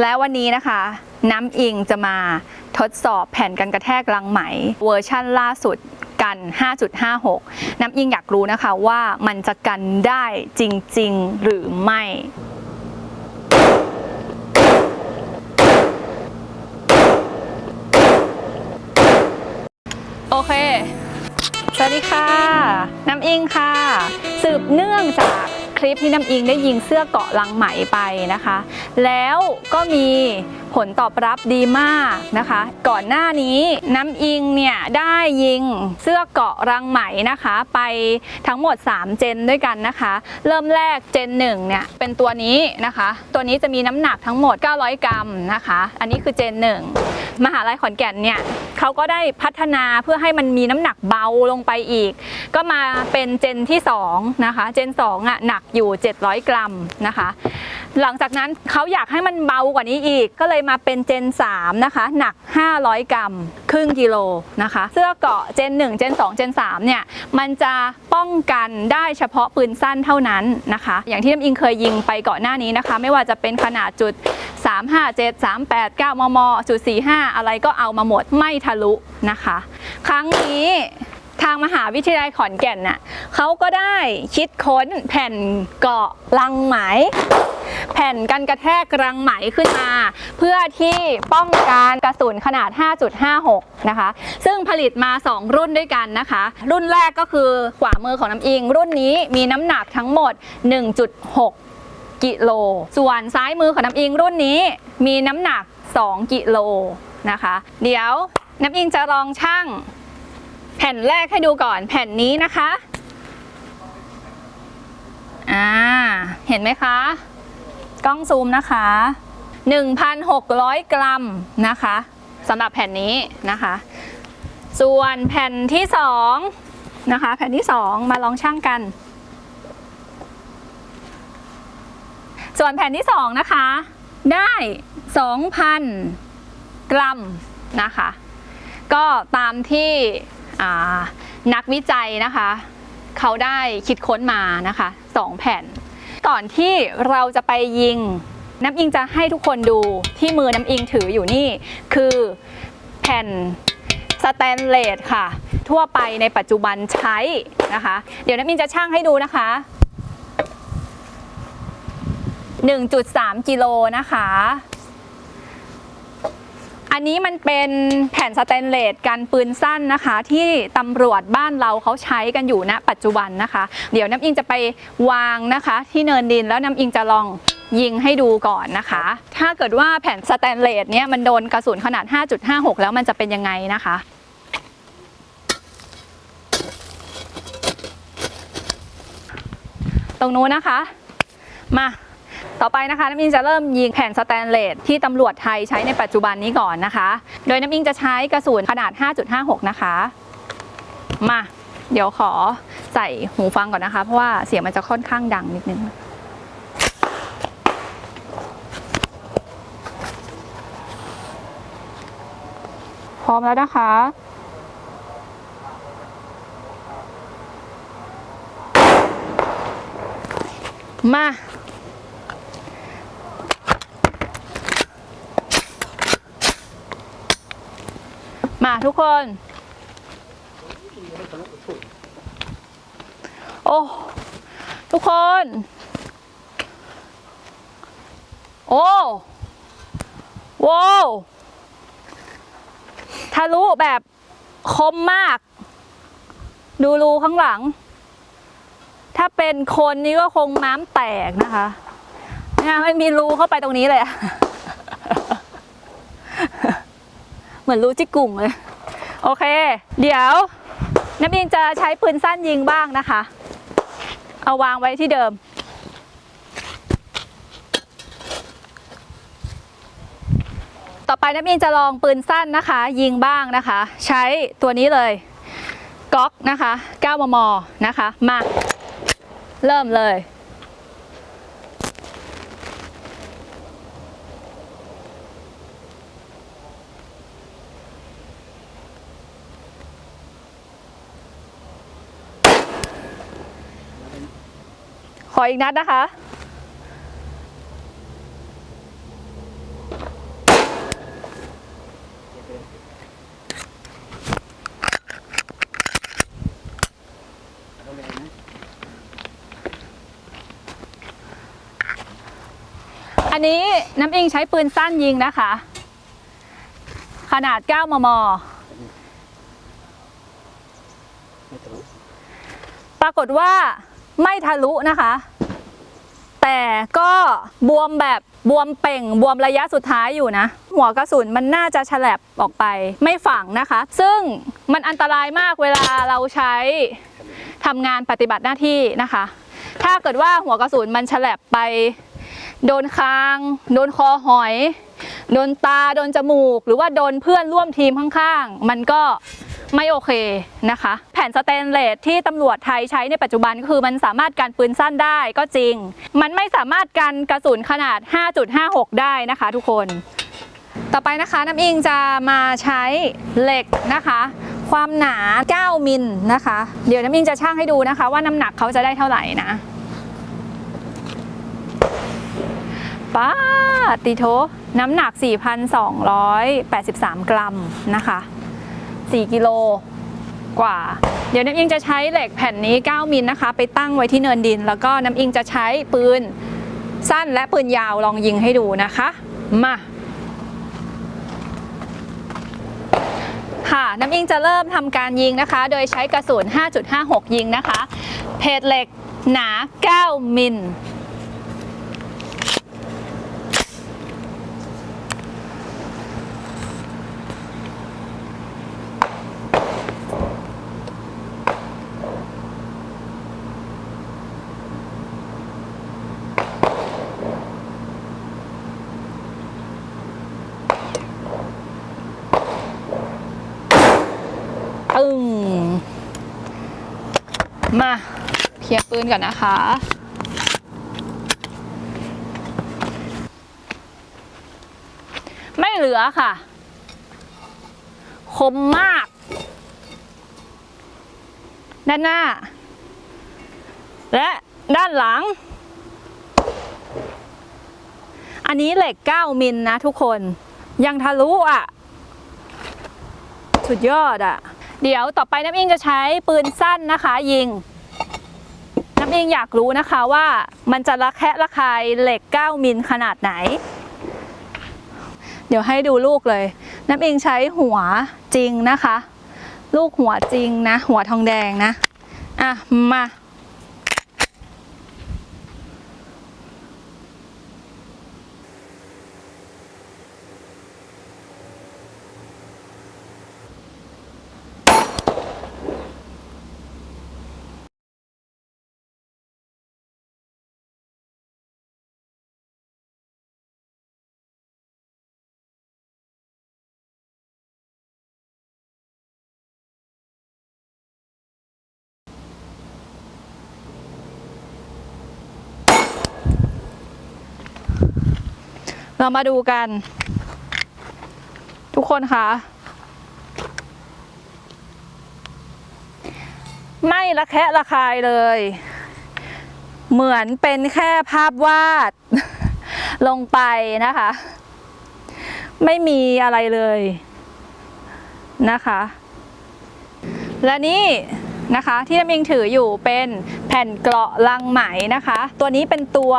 และวันนี้นะคะ น้ำอิงจะมาทดสอบแผ่นกันกระแทกรังไหม เวอร์ชั่นล่าสุดกัน 5.56 น้ำอิงอยากรู้นะคะว่ามันจะกันได้จริง ๆ หรือไม่ โอเค สวัสดีค่ะ น้ำอิงค่ะ สืบเนื่องจาก คลิปที่น้ำอิงได้ยิงเสื้อเกาะลังไหมไปนะคะ แล้วก็มีผลตอบรับดีมากนะคะ ก่อนหน้านี้น้ำอิงเนี่ยได้ยิงเสื้อเกาะรังไหมนะคะ ไปทั้งหมด 3 เจนด้วยกันนะคะ เริ่มแรกเจน1เนี่ยเป็นตัวนี้นะคะ ตัวนี้จะมีน้ำหนักทั้งหมด 900 กรัมนะคะ อันนี้คือเจน1 มหาลัยขอนแก่นเนี่ยเขาก็ได้พัฒนาเพื่อให้มันมีน้ำหนักเบาลงไปอีก ก็มาเป็นเจนที่2นะคะเจน2อะหนักอยู่ 700 กรัมนะคะ หลังจากนั้นเขาอยากให้มันเบากว่านี้อีก ก็เลยมาเป็นเจน3นะคะหนัก 500 กรัม ครึ่งกิโลนะคะ เสื้อเกาะเจน 1 เจน 2 เจน3เนี่ยมันจะป้องกันได้เฉพาะปืนสั้นเท่านั้นนะคะ อย่างที่น้ำอิงเคยยิงไปก่อนหน้านี้นะคะ ไม่ว่าจะเป็นขนาดจุด 357 38 9 มมจุด45 อะไรก็เอามาหมดไม่ทะลุนะคะ ครั้งนี้ทางมหาวิทยาลัยขอนแก่นน่ะเขาก็ได้คิดค้นแผ่นเกาะลังไหม แผ่นกันกระแทกรังไหมขึ้นมา เพื่อที่ป้องกันกระสุนขนาด 5.56 นะคะ ซึ่งผลิตมา 2 รุ่นด้วยกันนะคะ รุ่นแรกก็คือขวามือของน้ำอิง รุ่นนี้มีน้ำหนักทั้งหมด 1.6 กิโล ส่วนซ้ายมือของน้ำอิงรุ่นนี้มีน้ำหนัก 2 กิโลนะคะ เดี๋ยวน้ำอิงจะลองชั่ง แผ่นแรกให้ดูก่อนแผ่นนี้นะคะอ่าเห็นไหมคะ กล้องซูมนะคะ 1,600 กรัมนะคะสำหรับแผ่นนี้นะคะ ส่วนแผ่นที่2นะคะ แผ่นที่ 2 มาลองช่างกัน ส่วนแผ่นที่ 2 นะคะ ได้ 2,000 กรัมนะคะ ก็ตามที่นักวิจัยนะคะ เขาได้คิดค้นมานะคะ 2 แผ่น ก่อนที่เราจะไปยิงน้ำอิงจะให้ทุกคนดูที่มือน้ำอิงถืออยู่นี่ คือแผ่นสแตนเลสค่ะ ทั่วไปในปัจจุบันใช้นะคะ เดี๋ยวน้ำอิงจะช่างให้ดูนะคะ 1.3 กิโลนะคะ อันนี้มันเป็นแผ่นสแตนเลสกันปืนสั้นนะคะ ที่ตำรวจบ้านเราเขาใช้กันอยู่ณปัจจุบันนะคะ เดี๋ยวน้ำอิงจะไปวางนะคะ ที่เนินดินแล้วน้ำอิงจะลองยิงให้ดูก่อนนะคะ ถ้าเกิดว่าแผ่นสแตนเลสเนี้ยมันโดนกระสุนขนาด 5.56 แล้วมันจะเป็นยังไงนะคะตรงนู้นนะคะ มา ต่อไปนะคะน้ำอิงจะเริ่มยิงแผ่นสแตนเลสที่ตำรวจไทยใช้ในปัจจุบันนี้ก่อนนะคะ โดยน้ำอิงจะใช้กระสุนขนาด 5.56 นะคะ มา เดี๋ยวขอใส่หูฟังก่อนนะคะ เพราะว่าเสียงมันจะค่อนข้างดังนิดนึงพร้อมแล้วนะคะ มา มาทุกคน โอ้ ทุกคน โอ้ว้วทะลุแบบคมมาก ดูรูข้างหลัง ถ้าเป็นคนนี่ก็คงม้ามแตกนะคะเนี่ยไม่มีรูเข้าไปตรงนี้เลยอะเหมือนรูจิกกุ่งเลย โอเค เดี๋ยวน้ำอิงจะใช้ปืนสั้นยิงบ้างนะคะ เอาวางไว้ที่เดิม ต่อไปน้ำอิงจะลองปืนสั้นนะคะ ยิงบ้างนะคะ ใช้ตัวนี้เลยก๊อกนะคะ 9 มมนะคะ มา เริ่มเลย ขออีกนัดนะคะ อันนี้น้ำอิงใช้ปืนสั้นยิงนะคะ ขนาด 9 มม ปรากฏว่าไม่ทะลุนะคะ แต่ก็บวมแบบบวมเป่ง บวมระยะสุดท้ายอยู่นะ หัวกระสุนมันน่าจะฉลับออกไปไม่ฝังนะคะ ซึ่งมันอันตรายมากเวลาเราใช้ทำงานปฏิบัติหน้าที่นะคะ ถ้าเกิดว่าหัวกระสุนมันฉลับไป โดนคาง โดนคอหอย โดนตา โดนจมูก หรือว่าโดนเพื่อนร่วมทีมข้างๆ มันก็ ไม่โอเคนะคะ แผ่นสเตนเลสที่ตำรวจไทยใช้ในปัจจุบันก็คือมันสามารถกันปืนสั้นได้ก็จริง มันไม่สามารถกันกระสุนขนาด 5.56 ได้นะคะทุกคน ต่อไปนะคะน้ำอิงจะมาใช้เหล็กนะคะ ความหนา 9 มิลนะคะ เดี๋ยวน้ำอิงจะช่างให้ดูนะคะ ว่าน้ำหนักเขาจะได้เท่าไหร่นะป้าติโท น้ำหนัก 4,283 กรัมนะคะ 4 กิโลกว่า เดี๋ยวน้ำอิงจะใช้เหล็กแผ่นนี้ 9 มิลนะคะ ไปตั้งไว้ที่เนินดิน แล้วก็น้ำอิงจะใช้ปืนสั้นและปืนยาวลองยิงให้ดูนะคะ มาค่ะน้ำอิงจะเริ่มทำการยิงนะคะ โดยใช้กระสุน 5.56 ยิงนะคะ เพจเหล็กหนา 9 มิล ปึ้ง มา เคลียร์ปืนก่อนนะคะ ไม่เหลือค่ะ คมมาก ด้านหน้า และด้านหลัง อันนี้เหล็ก 9 มิลนะทุกคน ยังทะลุอะ สุดยอดอะ เดี๋ยวต่อไปน้ำอิงจะใช้ปืนสั้นนะคะ ยิง น้ำอิงอยากรู้นะคะว่ามันจะระแคะระคายเหล็ก 9 มิลขนาดไหน เดี๋ยวให้ดูลูกเลย น้ำอิงใช้หัวจริงนะคะ ลูกหัวจริงนะ หัวทองแดงนะ อะ มา เรามาดูกัน ทุกคนคะไม่ระแคะระคายเลย เหมือนเป็นแค่ภาพวาด ลงไปนะคะ ไม่มีอะไรเลยนะคะ และนี่ นะคะ ที่น้ำอิงถืออยู่เป็นแผ่นเกราะลังไหมนะคะ ตัวนี้เป็นตัว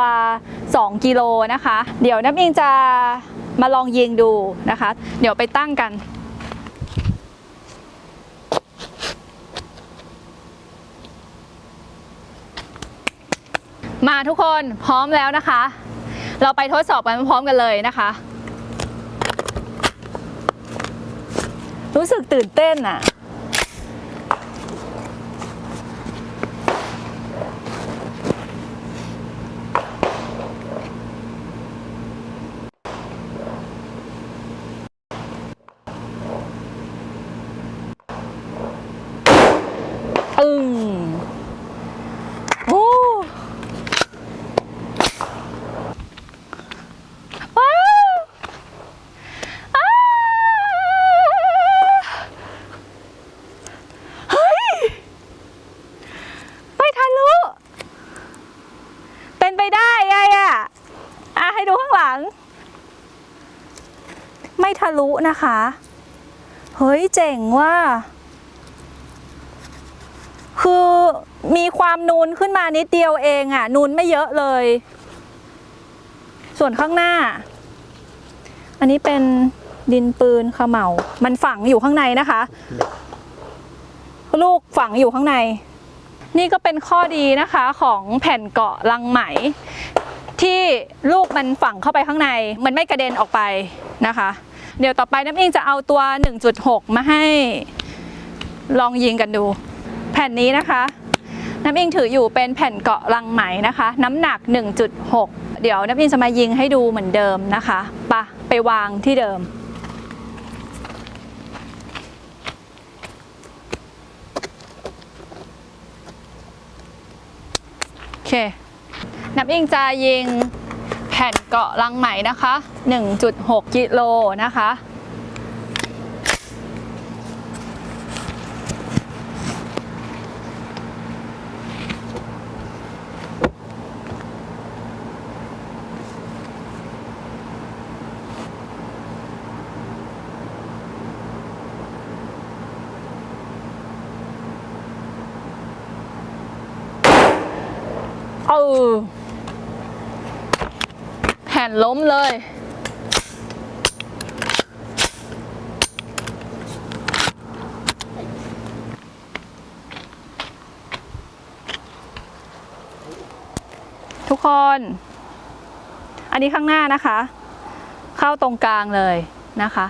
2 กิโลนะคะ เดี๋ยวน้ำอิงจะมาลองยิงดูนะคะ เดี๋ยวไปตั้งกันมาทุกคนพร้อมแล้วนะคะ เราไปทดสอบกันพร้อมกันเลยนะคะ รู้สึกตื่นเต้นอะ ปึ้งโอ้ว้าวอ้าเฮ้ย ไม่ทะลุ เป็นไปได้ไงอะ อะ ให้ดูข้างหลัง ไม่ทะ ลุนะคะ เฮ้ยเจ๋งว่า คือมีความนูนขึ้นมานิดเดียวเองอะ่ะ นูนไม่เยอะเลย ส่วนข้างหน้า อันนี้เป็นดินปืนขมเหลามันฝังอยู่ข้างในนะคะ ลูกฝังอยู่ข้างใน นี่ก็เป็นข้อดีนะคะของแผ่นเกาะลังไหม ที่ลูกมันฝังเข้าไปข้างใน มันไม่กระเด็นออกไปนะคะ เดี๋ยวต่อไปน้ำอิงจะเอาตัว 1.6 มาให้ลองยิงกันดู แผ่นนี้นะคะ น้ำอิงถืออยู่เป็นแผ่นเกาะลังไหมนะคะ น้ำหนัก 1.6 เดี๋ยวน้ำอิงจะมายิงให้ดูเหมือนเดิมนะคะปะไปวางที่เดิมโอเค น้ำอิงจะยิง แผ่นเกาะลังไหมนะคะ 1.6 กิโลนะคะ เออ นล้มเลย ทุกคน อันนี้ข้างหน้านะคะ เข้าตรงกลางเลยนะคะ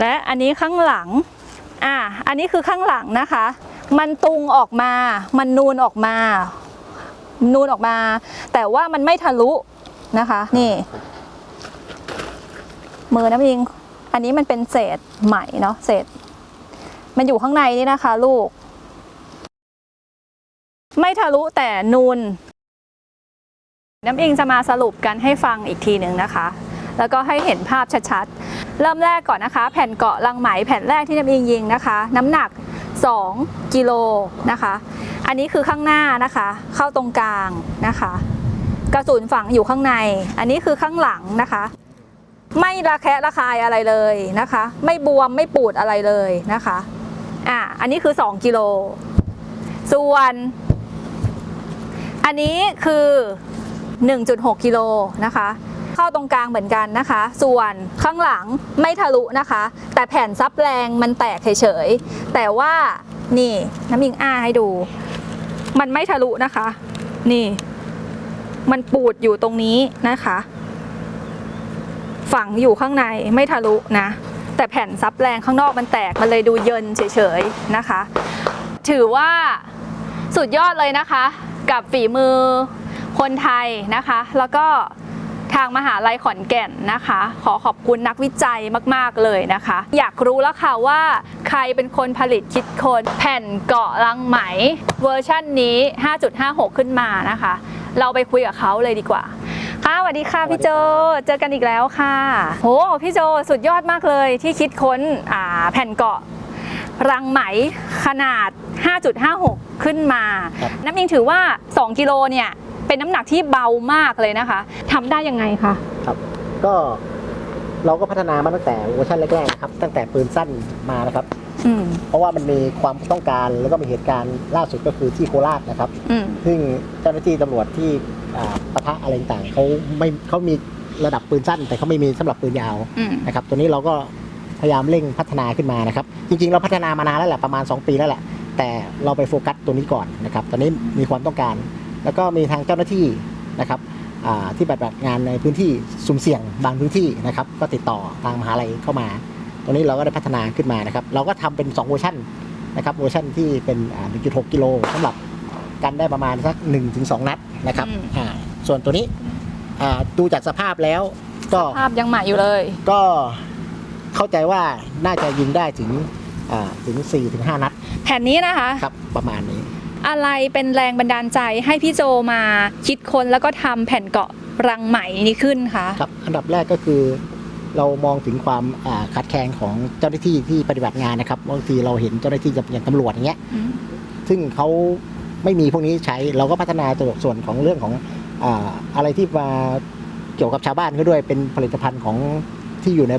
และอันนี้ข้างหลัง อะอันนี้คือข้างหลังนะคะ มันตุงออกมา มันนูนออกมานูนออกมา แต่ว่ามันไม่ทะลุ นะคะ นี่ มือน้ำยิง อันนี้มันเป็นเศษไหมเนาะเศษ มันอยู่ข้างในนี่นะคะ ลูก ไม่ทะลุแต่นูนน้ำอิงจะมาสรุปกันให้ฟังอีกทีหนึ่งนะคะ แล้วก็ให้เห็นภาพชัดๆ เริ่มแรกก่อนนะคะ แผ่นเกาะลังไหมแผ่นแรกที่น้ำอิงยิงนะคะ น้ำหนัก 2 กิโลนะคะ อันนี้คือข้างหน้านะคะ เข้าตรงกลางนะคะ กระสุนฝังอยู่ข้างใน อันนี้คือข้างหลังนะคะ ไม่ระแคะระคายอะไรเลยนะคะ ไม่บวมไม่ปูดอะไรเลยนะคะอะอันนี้คือ 2 กิโล ส่วน อันนี้คือ 1.6 กิโลนะคะ เข้าตรงกลางเหมือนกันนะคะ ส่วนข้างหลังไม่ทะลุนะคะ แต่แผ่นซับแรงมันแตกเฉยๆ แต่ว่านี่น้ำมิงอ้าให้ดู มันไม่ทะลุนะคะ นี่ มันปูดอยู่ตรงนี้นะคะ ฝังอยู่ข้างในไม่ทะลุนะ แต่แผ่นซับแรงข้างนอกมันแตกมันเลยดูเยินเฉยๆนะคะ ถือว่าสุดยอดเลยนะคะ กับฝีมือคนไทยนะคะ แล้วก็ทางมหาลัยขอนแก่นนะคะ ขอขอบคุณนักวิจัยมาก ๆ เลยนะคะ อยากรู้แล้วค่ะว่าใครเป็นคนผลิตคิดคนแผ่นเกาะลังไหมเวอร์ชั่นนี้ 5.56 ขึ้นมานะคะ เราไปคุยกับเขาเลยดีกว่า ค่ะสวัสดีค่ะพี่โจ เจอกันอีกแล้วค่ะ โหพี่โจสุดยอดมากเลยที่คิดค้นอ่าแผ่นเกาะรังไหมขนาด 5.56 ขึ้นมาครับน้ำอิงถือว่า 2 กิโลเนี่ยเป็นน้ำหนักที่เบามากเลยนะคะทำได้ยังไงคะ ครับ ก็เราก็พัฒนามาตั้งแต่เวอร์ชันแรกๆนะครับ ตั้งแต่ปืนสั้นมานะครับ อืมเพราะว่ามันมีความต้องการแล้วก็มีเหตุการณ์ล่าสุดก็คือที่โคราชนะครับ อืมซึ่งเจ้าหน้าที่ตำรวจที่อ่าปะทะอะไรต่างๆเขาไม่เขามีระดับปืนสั้น แต่เขาไม่มีสำหรับปืนยาวอืมนะครับ ตัวนี้เราก็พยายามเร่งพัฒนาขึ้นมานะครับ จริงๆ เราพัฒนามานานแล้วแหละประมาณ 2 ปีแล้วแหละแต่เราไปโฟกัสตัวนี้ก่อนนะครับตอนนี้มีความต้องการ แล้วก็มีทางเจ้าหน้าที่นะครับอ่าที่ปฏิบัติงานในพื้นที่สุ่มเสี่ยงบางพื้นที่นะครับ ก็ติดต่อทางมหาลัยเข้ามา ตัวนี้เราก็ได้พัฒนาขึ้นมานะครับ เราก็ทำเป็น2เวอร์ชันนะครับเวอร์ชันที่เป็นอ่า1.6กิโลสำหรับกันได้ประมาณสัก1-2 นัดนะครับอืมอ่าส่วนตัวนี้อ่าดูจากสภาพแล้ว ก็ภาพยังใหม่อยู่เลย ก็เข้าใจว่าน่าจะยิงได้ถึงอ่าถึง4-5นัด แผ่นนี้นะคะครับประมาณนี้ อะไรเป็นแรงบันดาลใจให้พี่โจมาคิดค้นแล้วก็ทำแผ่นเกาะรังไหมนี้ขึ้นคะครับอันดับแรกก็คือ เรามองถึงความอ่าขาดแคลนของเจ้าหน้าที่ที่ปฏิบัติงานนะครับบางทีเราเห็นเจ้าหน้าที่อย่างตำรวจอย่างเงี้ยอืมซึ่งเขาไม่มีพวกนี้ใช้เราก็พัฒนาตัวส่วนของเรื่องของอ่าอะไรที่มาเกี่ยวกับชาวบ้านก็ด้วยเป็นผลิตภัณฑ์ของที่อยู่ใน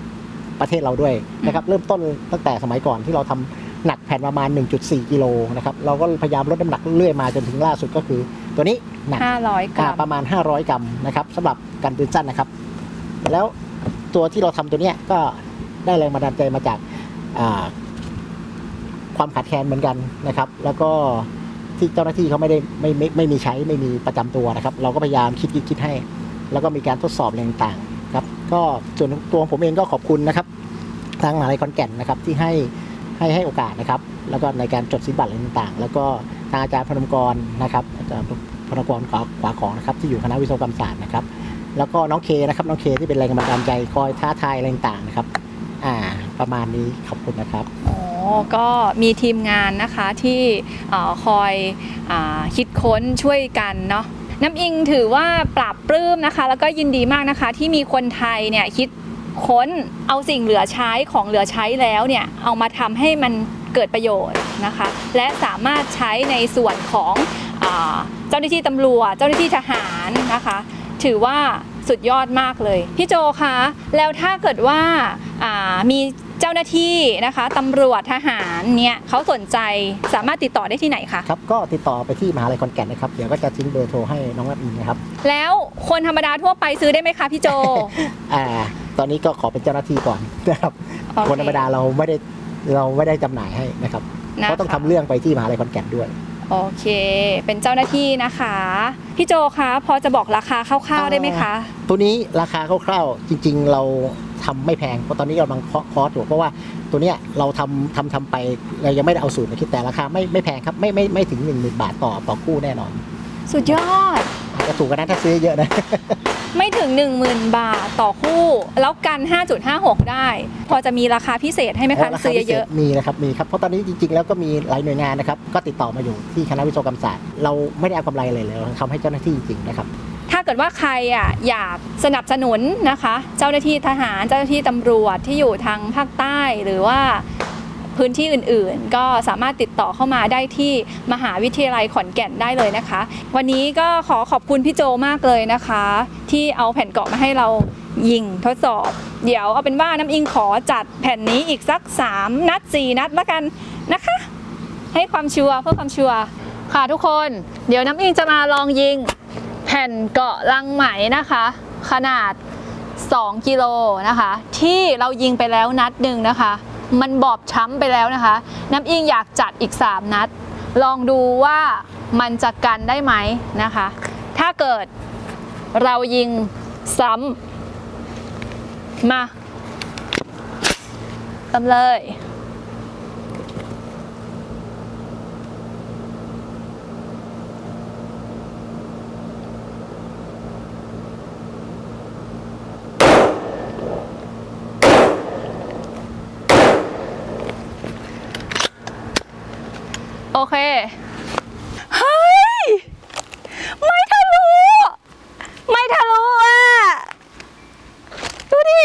ประเทศเราด้วยนะครับเริ่มต้นตั้งแต่สมัยก่อนที่เราทำหนักแผ่นประมาณ 1.4 กิโลนะครับเราก็พยายามลดน้ำหนักเรื่อยมาจนถึงล่าสุดก็คือ ตัวนี้หนักห้าร้อยกรัอ่ามประมาณ 500 กรัมนะครับสำหรับกันปืนสั้นนะครับ แล้ว ตัวที่เราทำตัวเนี้ยก็ได้แรงบันดาลใจมาจากความขาดแคลนเหมือนกันนะครับ แล้วก็ที่เจ้าหน้าที่เขาไม่ได้ไม่ไม่ไม่มีใช้ไม่มีประจำตัวนะครับ เราก็พยายามคิดคิดคิดให้ แล้วก็มีการทดสอบอะไรต่างๆครับ ก็ส่วนตัวผมเองก็ขอบคุณนะครับ ทางมหาลัยขอนแก่นนะครับที่ให้ให้ให้โอกาสนะครับ แล้วก็ในการจดสินบัตรอะไรต่างๆ แล้วก็ทางอาจารย์พนมกรนะครับอาจารย์พนมกรขวาขวาของนะครับที่อยู่คณะวิศวกรรมศาสตร์นะครับ แล้วก็น้องเคนะครับน้องเคที่เป็นแรงบันดาลใจคอยท้าทายอะไรต่างๆนะครับ อ่า ประมาณนี้ขอบคุณนะครับอ๋อก็มีทีมงานนะคะที่คอยอคิดค้นช่วยกันเนาะน้ำอิงถือว่าปราบปลื้มนะคะ แล้วก็ยินดีมากนะคะ ที่มีคนไทยเนี่ยคิดค้นเอาสิ่งเหลือใช้ของเหลือใช้แล้วเนี่ยเอามาทำให้มันเกิดประโยชน์นะคะ และสามารถใช้ในส่วนของอเจ้าหน้าที่ตำรวจ เจ้าหน้าที่ทหารนะคะ ถือว่าสุดยอดมากเลย พี่โจคะแล้วถ้าเกิดว่าอ่ามีเจ้าหน้าที่นะคะตำรวจทหารเนี่ยเขาสนใจสามารถติดต่อได้ที่ไหนคะครับก็ติดต่อไปที่มหาลัยขอนแก่นนะครับเดี๋ยวก็จะทิ้งเบอร์โทรให้น้องรับอินนะครับแล้วคนธรรมดาทั่วไปซื้อได้ไหมคะพี่โจอ่าตอนนี้ก็ขอเป็นเจ้าหน้าที่ก่อนนะครับโอเคคนธรรมดาเราไม่ได้เราไม่ได้จำหน่ายให้นะครับนะคะเพราะต้องทำเรื่องไปที่มหาลัยขอนแก่นด้วย โอเค เป็นเจ้าหน้าที่นะคะ พี่โจคะพอจะบอกราคาคร่าวๆได้ไหมคะ ตัวนี้ราคาคร่าวๆจริง ๆ เราทำไม่แพงเพราะตอนนี้กำลังเคาะคอร์สอยู่เพราะว่าตัวเนี้ยเราทำทำทำไปเรายังไม่ได้เอาสูตรมาคิดแต่ราคาไม่ไม่แพงครับไม่ไม่ไม่ถึง 1 0,000 บาทต่อต่อคู่แน่นอน สุดยอดอา จจะถูกกันนะถ้าซื้อเยอะนะ ไม่ถึง 10,000 บาทต่อคู่ แล้วกัน 5.56 ได้ พอจะมีราคาพิเศษให้ไหมคะราคาซื้อพิศษเยอะ มีนะครับ มีครับ เพราะตอนนี้จริงๆ แล้วก็มีหลายหน่วยงานนะครับ ก็ติดต่อมาอยู่ที่คณะวิศวกรรมศาสตร์ เราไม่ได้เอากำไรอะไรเลยเราทำให้เจ้าหน้าที่จริงๆนะครับๆถ้าเกิดว่าใครอะอยากสนับสนุนนะคะ เจ้าหน้าที่ทหารเจ้าหน้าที่ตำรวจที่อยู่ทางภาคใต้หรือว่า พื้นที่อื่นๆ ก็สามารถติดต่อเข้ามาได้ที่มหาวิทยาลัยขอนแก่นได้เลยนะคะ วันนี้ก็ขอขอบคุณพี่โจมากเลยนะคะ ที่เอาแผ่นเกาะมาให้เรายิงทดสอบ เดี๋ยวเอาเป็นว่าน้ำอิงขอจัดแผ่นนี้อีกสัก 3 นัด 4 นัดละกันนะคะ ให้ความชัวร์เพื่อความชัวร์ค่ะทุกคน เดี๋ยวน้ำอิงจะมาลองยิงแผ่นเกาะลังไหมนะคะ ขนาด 2 กิโลนะคะ ที่เรายิงไปแล้วนัดหนึ่งนะคะ มันบอบช้ำไปแล้วนะคะ น้ำอิงอยากจัดอีก 3 นัด ลองดูว่ามันจะกันได้ไหมนะคะ ถ้าเกิดเรายิงซ้ำมาตำเลย อเค เฮ้ย ไม่ทะลุ ไม่ทะลุอะ ดูดิ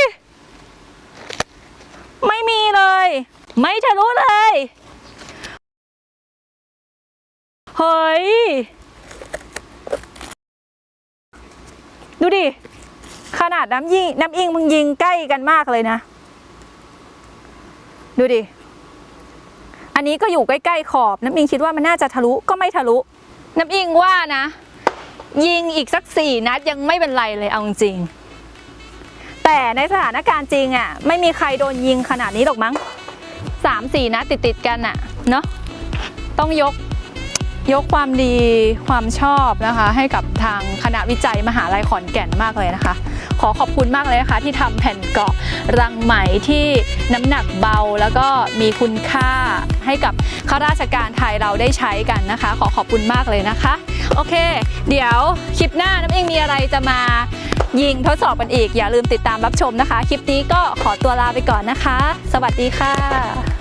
ไม่มีเลย ไม่ทะลุเลย เฮ้ย ดูดิ ขนาดน้ำยิงน้ำอิงมึงยิงใกล้กันมากเลยนะ ดูดิ อันนี้ก็อยู่ใกล้ๆขอบ น้ำอิงคิดว่ามันน่าจะทะลุก็ไม่ทะลุ น้ำอิงว่านะ ยิงอีกสักสี่นัดยังไม่เป็นไรเลยเอาจริงๆแต่ในสถานการณ์จริงอะ ไม่มีใครโดนยิงขนาดนี้หรอกมั้งสามสี่นัดติดๆกันอะเนาะต้องยกยกความดีความชอบนะคะ ให้กับทางคณะวิจัยมหาลัยขอนแก่นมากเลยนะคะข อขอบคุณมากเลยนะคะ ที่ทำแผ่นเกาะรังไหมที่น้ำหนักเบาแล้วก็มีคุณค่าให้กับข้าราชการไทยเราได้ใช้กันนะคะ ขอขอบคุณมากเลยนะคะ โอเค เดี๋ยวคลิปหน้าน้ำเองมีอะไรจะมายิงทดสอบกันอีก อย่าลืมติดตามรับชมนะคะ คลิปนี้ก็ขอตัวลาไปก่อนนะคะ สวัสดีค่ะ